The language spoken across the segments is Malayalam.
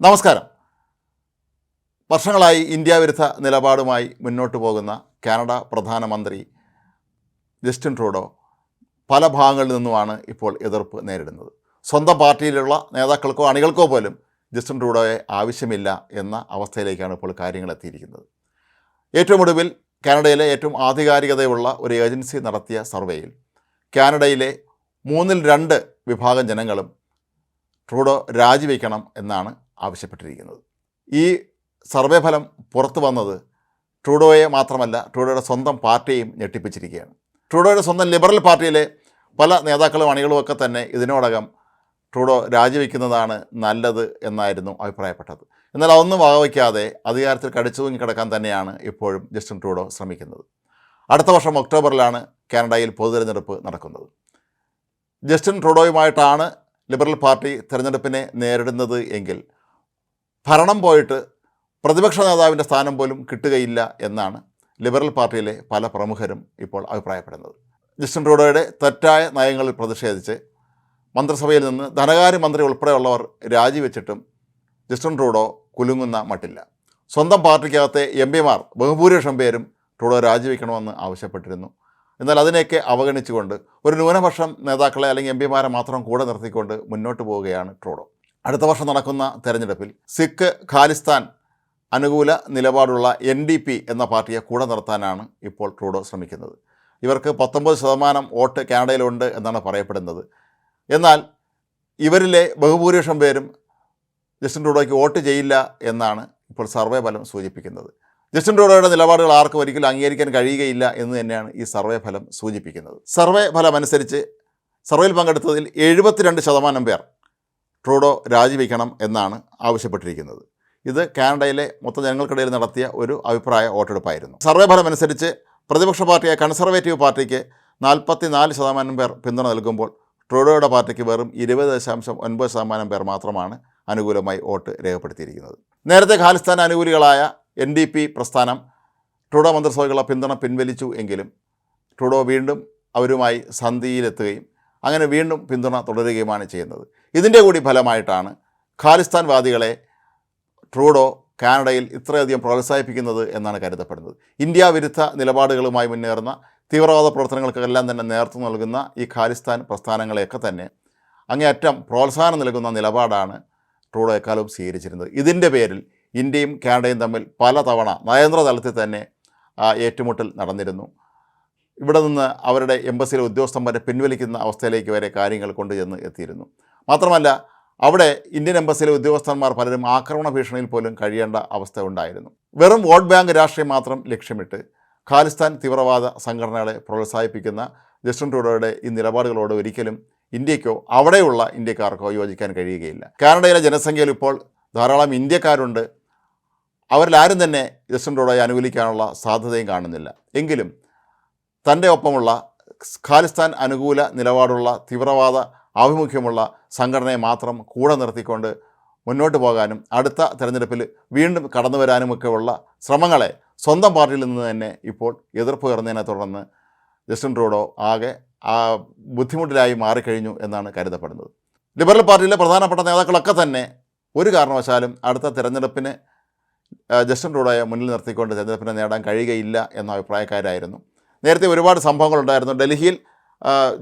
നമസ്കാരം. വർഷങ്ങളായി ഇന്ത്യ വിരുദ്ധ നിലപാടുമായി മുന്നോട്ട് പോകുന്ന കാനഡ പ്രധാനമന്ത്രി ജസ്റ്റിൻ ട്രൂഡോ പല ഭാഗങ്ങളിൽ നിന്നുമാണ് ഇപ്പോൾ എതിർപ്പ് നേരിടുന്നത്. സ്വന്തം പാർട്ടിയിലുള്ള നേതാക്കൾക്കോ അണികൾക്കോ പോലും ജസ്റ്റിൻ ട്രൂഡോയെ ആവശ്യമില്ല എന്ന അവസ്ഥയിലേക്കാണ് ഇപ്പോൾ കാര്യങ്ങൾ എത്തിയിരിക്കുന്നത്. ഏറ്റവും ഒടുവിൽ കാനഡയിലെ ഏറ്റവും ആധികാരികതയുള്ള ഒരു ഏജൻസി നടത്തിയ സർവേയിൽ കാനഡയിലെ മൂന്നിൽ രണ്ട് വിഭാഗം ജനങ്ങളും ട്രൂഡോ രാജിവെക്കണം എന്നാണ് ആവശ്യപ്പെട്ടിരിക്കുന്നത്. ഈ സർവേ ഫലം പുറത്തു വന്നത് ട്രൂഡോയെ മാത്രമല്ല ട്രൂഡോയുടെ സ്വന്തം പാർട്ടിയെയും ഞെട്ടിപ്പിച്ചിരിക്കുകയാണ്. ട്രൂഡോയുടെ സ്വന്തം ലിബറൽ പാർട്ടിയിലെ പല നേതാക്കളും അണികളും ഒക്കെ തന്നെ ഇതിനോടകം ട്രൂഡോ രാജിവെക്കുന്നതാണ് നല്ലത് എന്നായിരുന്നു അഭിപ്രായപ്പെട്ടത്. എന്നാൽ അതൊന്നും വകവയ്ക്കാതെ അധികാരത്തിൽ കടിച്ചു തൂങ്ങി കിടക്കാൻ തന്നെയാണ് ഇപ്പോഴും ജസ്റ്റിൻ ട്രൂഡോ ശ്രമിക്കുന്നത്. അടുത്ത വർഷം ഒക്ടോബറിലാണ് കാനഡയിൽ പൊതുതെരഞ്ഞെടുപ്പ് നടക്കുന്നത്. ജസ്റ്റിൻ ട്രൂഡോയുമായിട്ടാണ് ലിബറൽ പാർട്ടി തിരഞ്ഞെടുപ്പിനെ നേരിടുന്നത് എങ്കിൽ ഭരണം പോയിട്ട് പ്രതിപക്ഷ നേതാവിന്റെ സ്ഥാനം പോലും കിട്ടുകയില്ല എന്നാണ് ലിബറൽ പാർട്ടിയിലെ പല പ്രമുഖരും ഇപ്പോൾ അഭിപ്രായപ്പെടുന്നത്. ജസ്റ്റിൻ ട്രൂഡോയുടെ തെറ്റായ നയങ്ങളിൽ പ്രതിഷേധിച്ച് മന്ത്രിസഭയിൽ നിന്ന് ധനകാര്യമന്ത്രി ഉൾപ്പെടെയുള്ളവർ രാജിവെച്ചിട്ടും ജസ്റ്റിൻ ട്രൂഡോ കുലുങ്ങുന്ന മട്ടില്ല. സ്വന്തം പാർട്ടിക്കകത്തെ എം പിമാർ ബഹുഭൂരിപക്ഷം പേരും ട്രൂഡോ രാജിവെക്കണമെന്ന് ആവശ്യപ്പെട്ടിരുന്നു. എന്നാൽ അതിനെയൊക്കെ അവഗണിച്ചുകൊണ്ട് ഒരു ന്യൂനപക്ഷം നേതാക്കളെ അല്ലെങ്കിൽ എം പിമാരെ മാത്രം കൂടെ നിർത്തിക്കൊണ്ട് മുന്നോട്ട് പോവുകയാണ് ട്രൂഡോ. അടുത്ത വർഷം നടക്കുന്ന തെരഞ്ഞെടുപ്പിൽ സിഖ് ഖാലിസ്ഥാൻ അനുകൂല നിലപാടുള്ള എൻ ഡി പി എന്ന പാർട്ടിയെ കൂടെ നിർത്താനാണ് ഇപ്പോൾ ട്രൂഡോ ശ്രമിക്കുന്നത്. ഇവർക്ക് പത്തൊമ്പത് ശതമാനം വോട്ട് കാനഡയിലുണ്ട് എന്നാണ് പറയപ്പെടുന്നത്. എന്നാൽ ഇവരിലെ ബഹുഭൂരിപക്ഷം പേരും ജസ്റ്റിൻ ട്രൂഡോയ്ക്ക് വോട്ട് ചെയ്യില്ല എന്നാണ് ഇപ്പോൾ സർവേ ഫലം സൂചിപ്പിക്കുന്നത്. ജസ്റ്റിൻ ട്രൂഡോയുടെ നിലപാടുകൾ ആർക്കും ഒരിക്കലും അംഗീകരിക്കാൻ കഴിയുകയില്ല എന്ന് തന്നെയാണ് ഈ സർവേ ഫലം സൂചിപ്പിക്കുന്നത്. സർവേ ഫലമനുസരിച്ച് സർവേയിൽ പങ്കെടുത്തതിൽ എഴുപത്തിരണ്ട് ശതമാനം പേർ ട്രൂഡോ രാജിവെക്കണം എന്നാണ് ആവശ്യപ്പെട്ടിരിക്കുന്നത്. ഇത് കാനഡയിലെ മൊത്തം ജനങ്ങൾക്കിടയിൽ നടത്തിയ ഒരു അഭിപ്രായ വോട്ടെടുപ്പായിരുന്നു. സർവേ ഫലം അനുസരിച്ച് പ്രതിപക്ഷ പാർട്ടിയായ കൺസർവേറ്റീവ് പാർട്ടിക്ക് നാൽപ്പത്തി നാല് ശതമാനം പേർ പിന്തുണ നൽകുമ്പോൾ ട്രൂഡോയുടെ പാർട്ടിക്ക് വെറും ഇരുപത് ദശാംശം ഒൻപത് ശതമാനം പേർ മാത്രമാണ് അനുകൂലമായി വോട്ട് രേഖപ്പെടുത്തിയിരിക്കുന്നത്. നേരത്തെ ഖാലിസ്ഥാൻ അനുകൂലികളായ എൻ ഡി പി പ്രസ്ഥാനം ട്രൂഡോ മന്ത്രിസഭയ്ക്കുള്ള പിന്തുണ പിൻവലിച്ചു എങ്കിലും ട്രൂഡോ വീണ്ടും അവരുമായി സന്ധിയിലെത്തുകയും അങ്ങനെ വീണ്ടും പിന്തുണ തുടരുകയുമാണ് ചെയ്യുന്നത്. ഇതിന്റെ കൂടി ഫലമായിട്ടാണ് ഖാലിസ്ഥാൻവാദികളെ ട്രൂഡോ കാനഡയിൽ ഇത്രയധികം പ്രോത്സാഹിപ്പിക്കുന്നത് എന്നാണ് കരുതപ്പെടുന്നത്. ഇന്ത്യ വിരുദ്ധ നിലപാടുകളുമായി മുന്നേറുന്ന തീവ്രവാദ പ്രവർത്തനങ്ങൾക്കെല്ലാം തന്നെ നേതൃത്വം നൽകുന്ന ഈ ഖാലിസ്ഥാൻ പ്രസ്ഥാനങ്ങളെയൊക്കെ തന്നെ അങ്ങേയറ്റം പ്രോത്സാഹനം നൽകുന്ന നിലപാടാണ് ട്രൂഡോ എക്കാലവും സ്വീകരിച്ചിരുന്നത്. ഇതിന്റെ പേരിൽ ഇന്ത്യയും കാനഡയും തമ്മിൽ പലതവണ നയതന്ത്ര തലത്തിൽ തന്നെ ഏറ്റുമുട്ടൽ നടന്നിരുന്നു. ഇവിടെ നിന്ന് അവരുടെ എംബസിയിലെ ഉദ്യോഗസ്ഥന്മാരെ പിൻവലിക്കുന്ന അവസ്ഥയിലേക്ക് വരെ കാര്യങ്ങൾ കൊണ്ടുചെന്ന് എത്തിയിരുന്നു. മാത്രമല്ല അവിടെ ഇന്ത്യൻ എംബസിയിലെ ഉദ്യോഗസ്ഥന്മാർ പലരും ആക്രമണ ഭീഷണിയിൽ പോലും കഴിയേണ്ട അവസ്ഥ ഉണ്ടായിരുന്നു. വെറും വോട്ട് ബാങ്ക് രാഷ്ട്രീയം മാത്രം ലക്ഷ്യമിട്ട് ഖാലിസ്ഥാൻ തീവ്രവാദ സംഘടനകളെ പ്രോത്സാഹിപ്പിക്കുന്ന ജസ്റ്റിൻ ട്രൂഡോയുടെ ഈ നിലപാടുകളോട് ഒരിക്കലും ഇന്ത്യക്കോ അവിടെയുള്ള ഇന്ത്യക്കാർക്കോ യോജിക്കാൻ കഴിയുകയില്ല. കാനഡയിലെ ജനസംഖ്യയിൽ ഇപ്പോൾ ധാരാളം ഇന്ത്യക്കാരുണ്ട്. അവരിലാരും തന്നെ ജസ്റ്റിൻ ട്രൂഡോയെ അനുകൂലിക്കാനുള്ള സാധ്യതയും കാണുന്നില്ല. എങ്കിലും തന്റെ ഒപ്പമുള്ള ഖാലിസ്ഥാൻ അനുകൂല നിലപാടുള്ള തീവ്രവാദ ആഭിമുഖ്യമുള്ള സംഘടനയെ മാത്രം കൂടെ നിർത്തിക്കൊണ്ട് മുന്നോട്ട് പോകാനും അടുത്ത തെരഞ്ഞെടുപ്പിൽ വീണ്ടും കടന്നു വരാനുമൊക്കെയുള്ള ശ്രമങ്ങളെ സ്വന്തം പാർട്ടിയിൽ നിന്ന് തന്നെ ഇപ്പോൾ എതിർപ്പ് ഉയർന്നതിനെ തുടർന്ന് ജസ്റ്റിൻ ട്രൂഡോ ആകെ ആ ബുദ്ധിമുട്ടിലായി മാറിക്കഴിഞ്ഞു എന്നാണ് കരുതപ്പെടുന്നത്. ലിബറൽ പാർട്ടിയിലെ പ്രധാനപ്പെട്ട നേതാക്കളൊക്കെ തന്നെ ഒരു കാരണവശാലും അടുത്ത തിരഞ്ഞെടുപ്പിന് ജസ്റ്റിൻ ട്രൂഡോയെ മുന്നിൽ നിർത്തിക്കൊണ്ട് തെരഞ്ഞെടുപ്പിനെ നേടാൻ കഴിയുകയില്ല എന്ന അഭിപ്രായക്കാരായിരുന്നു. നേരത്തെ ഒരുപാട് സംഭവങ്ങളുണ്ടായിരുന്നു. ഡൽഹിയിൽ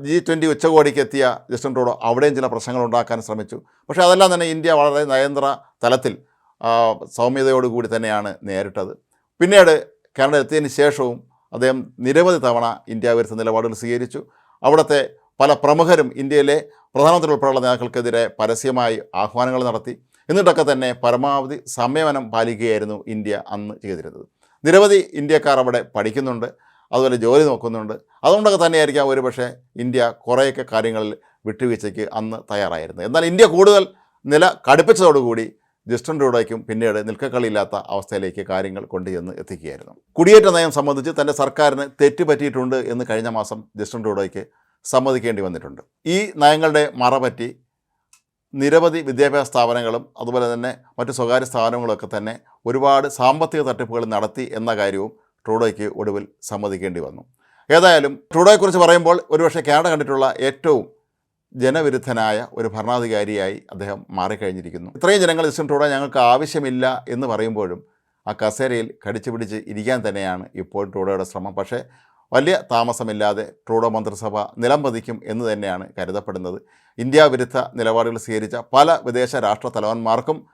ജി ട്വന്റി ഉച്ചകോടിക്ക് എത്തിയ ജസ്റ്റിൻ ട്രൂഡോ അവിടെയും ചില പ്രശ്നങ്ങൾ ഉണ്ടാക്കാൻ ശ്രമിച്ചു. പക്ഷേ അതെല്ലാം തന്നെ ഇന്ത്യ വളരെ നയന്ത്ര തലത്തിൽ സൗമ്യതയോടുകൂടി തന്നെയാണ് നേരിട്ടത്. പിന്നീട് കാനഡ എത്തിയതിന് ശേഷവും അദ്ദേഹം നിരവധി തവണ ഇന്ത്യ വിരുദ്ധ നിലപാടുകൾ സ്വീകരിച്ചു. അവിടുത്തെ പല പ്രമുഖരും ഇന്ത്യയിലെ പ്രധാനമന്ത്രി ഉൾപ്പെടെയുള്ള നേതാക്കൾക്കെതിരെ പരസ്യമായി ആഹ്വാനങ്ങൾ നടത്തി. എന്നിട്ടൊക്കെ തന്നെ പരമാവധി സംയമനം പാലിക്കുകയായിരുന്നു ഇന്ത്യ അന്ന് ചെയ്തിരുന്നത്. നിരവധി ഇന്ത്യക്കാർ അവിടെ പഠിക്കുന്നുണ്ട്. അതുപോലെ ജോലി നോക്കുന്നുണ്ട്. അതുകൊണ്ടൊക്കെ തന്നെയായിരിക്കാം ഒരുപക്ഷെ ഇന്ത്യ കുറേയൊക്കെ കാര്യങ്ങളിൽ വിട്ടുവീഴ്ചയ്ക്ക് അന്ന് തയ്യാറായിരുന്നത്. എന്നാൽ ഇന്ത്യ കൂടുതൽ നില കടുപ്പിച്ചതോടുകൂടി ജസ്റ്റിൻ ട്രൂഡോയ്ക്കും പിന്നീട് നിൽക്കക്കളിയില്ലാത്ത അവസ്ഥയിലേക്ക് കാര്യങ്ങൾ കൊണ്ടുചെന്ന് എത്തിക്കുകയായിരുന്നു. കുടിയേറ്റ നയം സംബന്ധിച്ച് തന്റെ സർക്കാരിന് തെറ്റുപറ്റിയിട്ടുണ്ട് എന്ന് കഴിഞ്ഞ മാസം ജസ്റ്റിൻ ട്രൂഡോയ്ക്ക് സമ്മതിക്കേണ്ടി വന്നിട്ടുണ്ട്. ഈ നയങ്ങളുടെ മറപറ്റി നിരവധി വിദ്യാഭ്യാസ സ്ഥാപനങ്ങളും അതുപോലെ തന്നെ മറ്റു സ്വകാര്യ സ്ഥാപനങ്ങളൊക്കെ തന്നെ ഒരുപാട് സാമ്പത്തിക തട്ടിപ്പുകൾ നടത്തി എന്ന കാര്യവും ട്രൂഡോയ്ക്ക് ഒടുവിൽ സമ്മതിക്കേണ്ടി വന്നു. ഏതായാലും ട്രൂഡോയെക്കുറിച്ച് പറയുമ്പോൾ ഒരുപക്ഷെ കാനഡ കണ്ടിട്ടുള്ള ഏറ്റവും ജനവിരുദ്ധനായ ഒരു ഭരണാധികാരിയായി അദ്ദേഹം മാറിക്കഴിഞ്ഞിരിക്കുന്നു. ഇത്രയും ജനങ്ങൾ ജസ്റ്റിൻ ട്രൂഡോ ഞങ്ങൾക്ക് ആവശ്യമില്ല എന്ന് പറയുമ്പോഴും ആ കസേരയിൽ കടിച്ചു പിടിച്ച് ഇരിക്കാൻ തന്നെയാണ് ഇപ്പോൾ ട്രൂഡോയുടെ ശ്രമം. പക്ഷേ വലിയ താമസമില്ലാതെ ട്രൂഡോ മന്ത്രിസഭ നിലംപതിക്കും എന്ന് തന്നെയാണ് കരുതപ്പെടുന്നത്. ഇന്ത്യ വിരുദ്ധ നിലപാടുകൾ സ്വീകരിച്ച പല വിദേശ രാഷ്ട്ര തലവന്മാർക്കും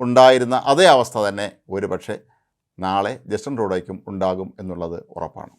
ഉണ്ടായിരുന്ന അതേ അവസ്ഥ തന്നെ ഒരുപക്ഷെ നാളെ ജസ്റ്റിൻ ട്രൂഡോയ്ക്കും ഉണ്ടാകും എന്നുള്ളത് ഉറപ്പാണ്